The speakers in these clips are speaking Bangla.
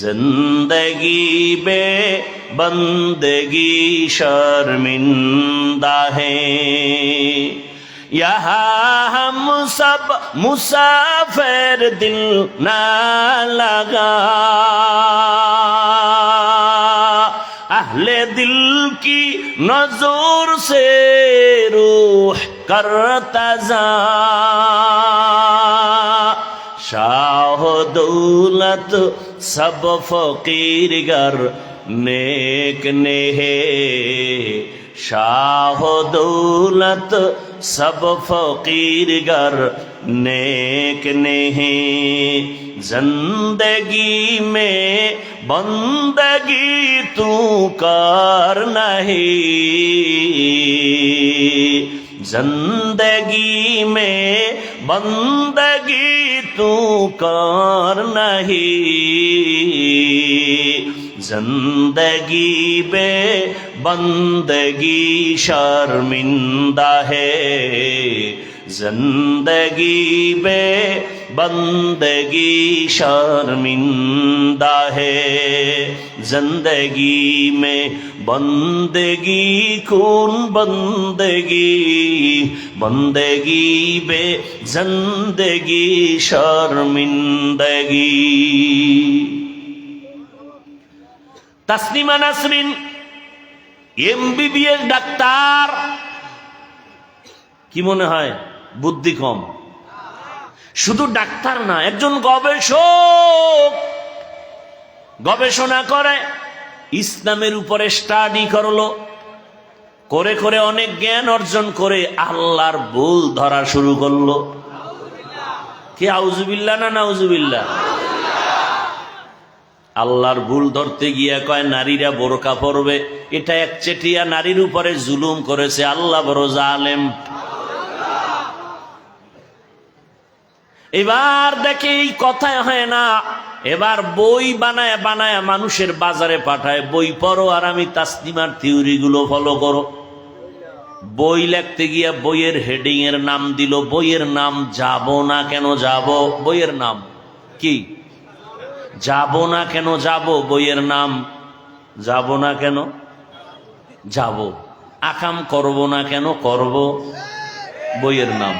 जिंदगी बे बंदगी शर्मिंदा है यहाँ हम सब मुसाफिर दिल ना लगा अहले दिल की नजर से रूह करता जा शाह दौलत सब फकीर गर नेक ने है शाह दौलत सब फकीर गर नेक ने है ज़िंदगी में बंदगी तू कर नहीं। ज़िंदगी में बंदगी تو کار نہیں زندگی بے بندگی شرمندہ ہے زندگی بے بندگی شرمندہ ہے زندگی میں বন্দেগি কোন বন্দেগি বন্দেগি বে জন্দেগি, শর্মিন্দগি। Taslima Nasrin, MBBS doctor. কি মনে হয়? বুদ্ধি কম। শুধু ডাক্তার না, একজন গবেষক। গবেষণা করে। ইসলামের উপরে স্টাডি করল, করে করে অনেক জ্ঞান অর্জন করে আল্লাহর ভুল ধরা শুরু করল। কি আউজুবিল্লা না নাউজুবিল্লা আল্লাহর ভুল ধরতে গিয়া কয়, নারীরা বোরকা পরবে। এটা একচেটিয়া নারীর উপরে জুলুম করেছে, আল্লাহ বড় এবার দেখে এই কথায় হয় না এবার বই বানায় বানায় মানুষের বাজারে পাঠায় বই পড়ো আর আমি তাসলিমার থিওরি গুলো ফলো করো। বই লিখতে গিয়া বইয়ের হেডিং এর নাম দিল, বইয়ের নাম যাব না কেন যাব? বইয়ের নাম কি? যাব না কেন যাব? বইয়ের নাম যাব না কেন? যাব। আকাম করব না কেন করব? বইয়ের নাম।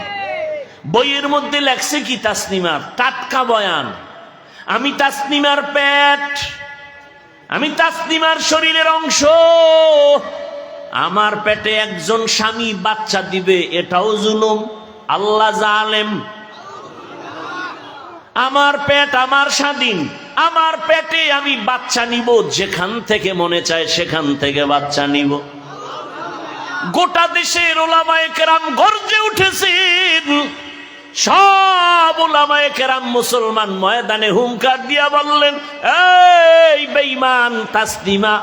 বইয়ের মধ্যে লেখছে কি তাসনিমার টাটকা বয়ান। আমি তাসনিমার পেট, আমি তাসনিমার শরীরের অংশ। আমার পেটে একজন স্বামী বাচ্চা দিবে, এটাও জুলুম। আল্লাহ জালেম। আমার পেট আমার স্বাধীন, আমার পেটে আমি বাচ্চা নিব, যেখান থেকে মনে চায় সেখান থেকে বাচ্চা নিব। গোটা দেশের ওলামায় কেরাম গর্জে উঠেছেন। সব ওলামায় কেরাম মুসলমান ময়দানে হুঙ্কার দিয়া বললেন, এই বেইমান তাসদিমা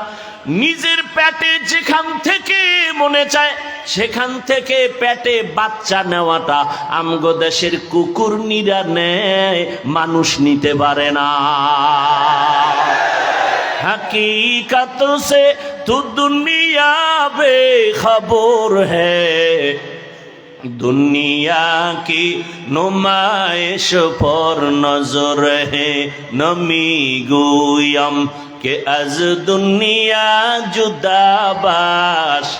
নিজের পেটে যেখান থেকে মনে চায়, সেখান থেকে পেটে বাচ্চা নেওয়াটা আমগো দেশের কুকুর নিরা নেয়, মানুষ নিতে পারে না। হাকিকত সে তু দুনিয়া বে খবর হে। दुनिया की नुमाइश पर नजर है नमी गुयम के अज दुनिया जुदाबाश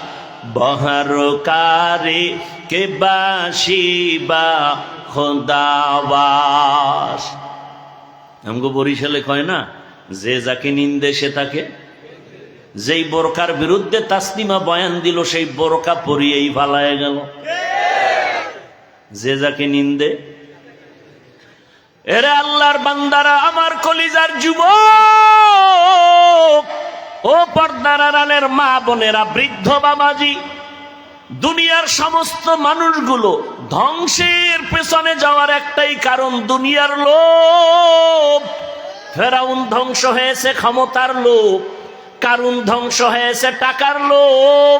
बहरकारी के बाशिबा खुदाबाश हमको বরিশালে কয় না যে যাকে নিন্দে সে তাকে যেই বোরকার বিরুদ্ধে তাসলিমা বয়ান দিল সেই বোরকা পরিয়েই ফালায় গেল যে যাকে নিন্দে। এরে আল্লাহর বান্দারা, আমার কলিজার যুব ও পর্দার আড়ালের মা বোনেরা, বৃদ্ধ বাবাজি, দুনিয়ার সমস্ত মানুষগুলো ধ্বংসের পেছনে যাওয়ার একটাই কারণ, দুনিয়ার লোভ। ফেরাউন ধ্বংস হয়েছে ক্ষমতার লোভ, কারুন ধ্বংস হয়েছে টাকার লোভ।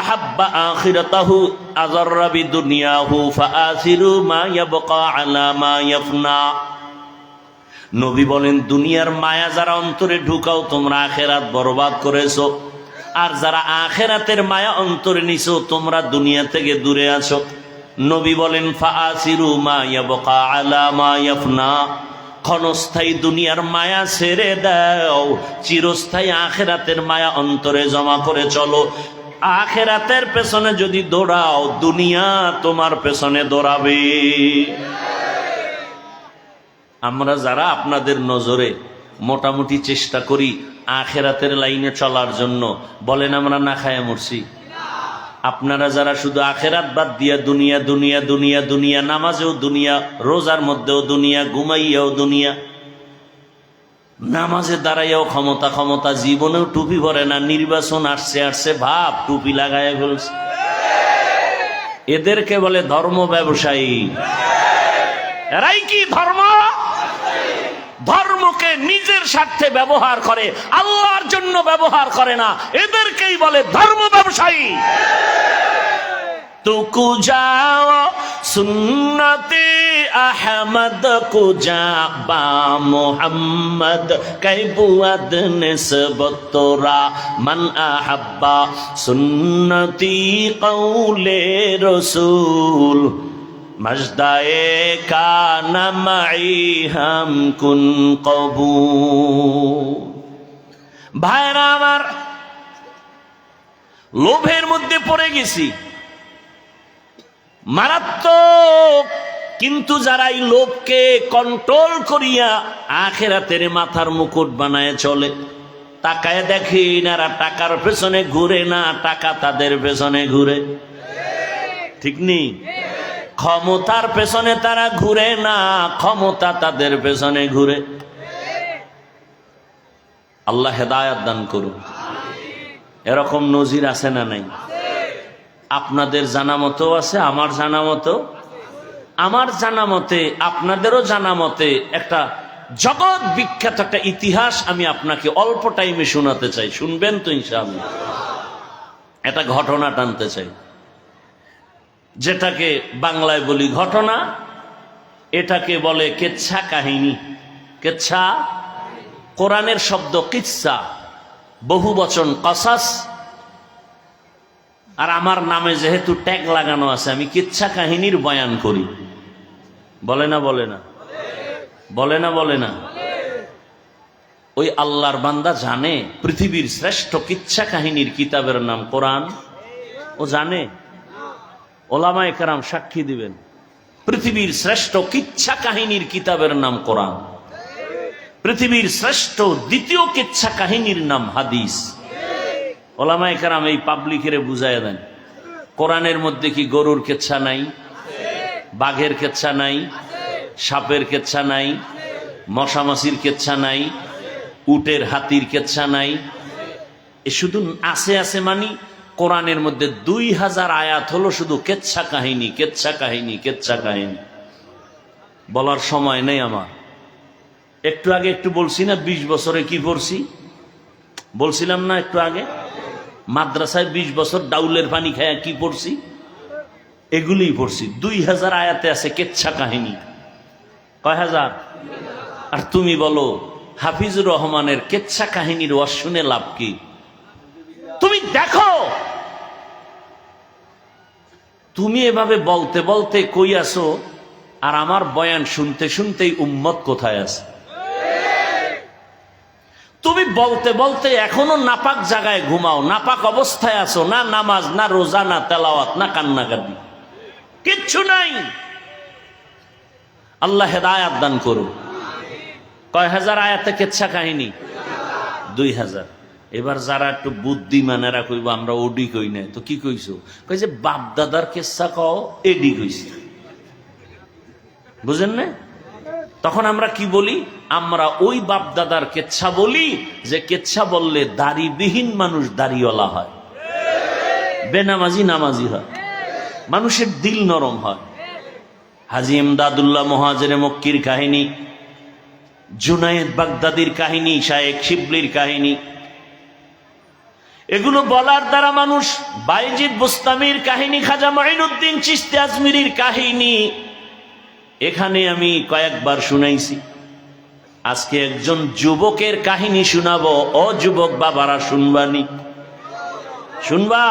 আহাব্বা আখিরাতাহু বিদুনিয়াহু ফাআসিরু মা ইয়াবকা আলা মা নবী বলেন, দুনিয়ার মায়া যারা অন্তরে ঢুকাও, তোমরা আখেরাত বরবাদ করেছ। আর যারা আখেরাতের মায়া অন্তরে নিছো, তোমরা দুনিয়া থেকে দূরে আছো। নবী বলেন, ফাআসিরু মা ইয়াবকা আলা মা ইয়াফনা। ক্ষণস্থায়ী দুনিয়ার মায়া ছেড়ে দাও। চিরস্থায়ী আখেরাতের মায়া অন্তরে জমা করে চলো। আখেরাতের পেছনে যদি দৌড়াও, দুনিয়া তোমার পেছনে দৌড়াবে। আমরা যারা আপনাদের নজরে মোটামুটি চেষ্টা করি আখেরাতের লাইনে চলার জন্য, বলেন আমরা না খায় মরছি। আপনারা যারা শুধু আখেরাত বাদ দিয়া দুনিয়া দুনিয়া দুনিয়া দুনিয়া, নামাজেও দুনিয়া, রোজার মধ্যেও দুনিয়া, ঘুমাইয়াও দুনিয়া, নামাজে দাঁড়াইয়াও ক্ষমতা ক্ষমতা, জীবনেও টুপি ভরে না, নির্বাচন আসছে আসছে, ভাব, টুপি লাগায় ফেলছে। এদেরকে বলে ধর্ম ব্যবসায়ী। এরাই কি ধর্ম? ধর্মকে নিজের স্বার্থে ব্যবহার করে, আল্লাহর জন্য ব্যবহার করে না, এদেরকেই বলে ধর্ম ব্যবসায়ী। তো কুজাও সুন্নতে আহমদ কুজা বা মোহাম্মদ কৈবুয়াদ নিসবতরা মান আহাব্বা। সুন্নতি কৌলে রসুল, মজদায়ে কানা মাই হাম কুন কবু ভাইরা আমার লোভের মধ্যে পড়ে গেছি। মারাত্মক। কিন্তু যারা এই লোভকে কন্ট্রোল করিয়া আখেরাতের মাথার মুকুট বানায় চলে, তাকায় দেখি এনারা টাকার পেছনে ঘুরে না, টাকা তাদের পেছনে ঘুরে। ঠিক নেই ক্ষমতার পেছনে তারা ঘুরে না, ক্ষমতা তাদের পেছনে ঘুরে। আল্লাহ হেদায়াত দান করুন। এরকম নজির আছে না নাই? আপনাদের জানা মতো আছে, আমার জানা মতো আমার জানা মতে আপনাদেরও জানা মতে একটা জগৎ বিখ্যাত একটা ইতিহাস আমি আপনাকে অল্প টাইমে শোনাতে চাই। শুনবেন তো ইনশাআল্লাহ। একটা ঘটনা টানতে চাই। যেটাকে বাংলায় বলি ঘটনা, এটাকে বলে কেচ্ছা কাহিনী। কেচ্ছা, কোরআনের শব্দ কিচ্ছা। বহু বচন কসাস। আর আমার নামে যেহেতু ট্যাগ লাগানো আছে, আমি কিচ্ছা কাহিনীর বয়ান করি। বলে না বলে না। বলে না বলে না। ওই আল্লাহর বান্দা জানে পৃথিবীর শ্রেষ্ঠ কিচ্ছা কাহিনীর কিতাবের নাম কোরআন। ও জানে। ওলামা একরাম সাক্ষী দিবেন। পৃথিবীর শ্রেষ্ঠ কিচ্ছা কাহিনীর কিতাবের নাম কোরআন। পৃথিবীর শ্রেষ্ঠ দ্বিতীয় কিচ্ছা কাহিনীর নাম হাদিস। ওলামা একরাম এই পাবলিকের বুঝায় দেন। কোরআনের মধ্যে কি গরুর কেচ্ছা নাই? বাঘের কেচ্ছা নাই? সাপের কেচ্ছা নাই? মশামাছির কেচ্ছা নাই? উটের হাতির কেচ্ছা নাই? এ শুধু আছে আছে মানি, কোরআনের মধ্যে দুই হাজার আয়াত হলো শুধু কেচ্ছা কাহিনী কেচ্ছা কাহিনী কেচ্ছা কাহিনী। বলার সময় নেই আমার। একটু আগে একটু বলছি না, বিশ বছরে কি পড়ছি বলছিলাম না একটু আগে, মাদ্রাসায় বিশ বছর ডাউলের পানি খায় কি পড়ছি? এগুলিই পড়ছি। দুই হাজার আয়াতে আছে কেচ্ছা কাহিনী। কয় হাজার? আর তুমি বলো, হাফিজুর রহমানের কেচ্ছা কাহিনীর ওয়াজ শুনে লাভ কি? তুমি দেখো! তুমি এভাবে বলতে বলতে কই আসো আর আমার বয়ান শুনতে শুনতেই উম্মত কোথায় আছে? তুমি বলতে বলতে এখনও নাপাক জায়গায় ঘুমাও। নাপাক অবস্থায় আছো, না নামাজ, না রোজা, না তেলাওয়াত, না কান্নাকাটি। কিচ্ছু নাই। আল্লাহ হেদায়াত দান করুন। কয় হাজার আয়াতে কেচ্ছা কাহিনী? দুই হাজার। এবার যারা একটু বুদ্ধিমানেরা কইব, আমরা ওডি কই না তো কি কইছো? কই যে বাপ দাদার কেচ্ছা কও, এডি কইছি। বুঝেন না তখন আমরা কি বলি? আমরা ওই বাপ দাদার কেচ্ছা বলি যে কেচ্ছা বললে দাড়িবিহীন মানুষ দাড়িওয়ালা হয়। বেনামাজি নামাজি হয়। মানুষের দিল নরম হয়। হাজি ইমদাদুল্লাহ মহাজের মক্কির কাহিনী, জুনায়েদ বাগদাদির কাহিনী শায়েক শিবলির কাহিনী। এগুলো বলার দ্বারা মানুষ বাইজিদ বুস্তামির কাহিনী, খাজা মাইনুদ্দিন চিস্তি আজমিরির কাহিনী এখানে আমি কয়েকবার শুনাইছি। আজকে একজন যুবকের কাহিনী শুনাবো। অযুবক যুবক বাবারা শুনবানি শুনবা?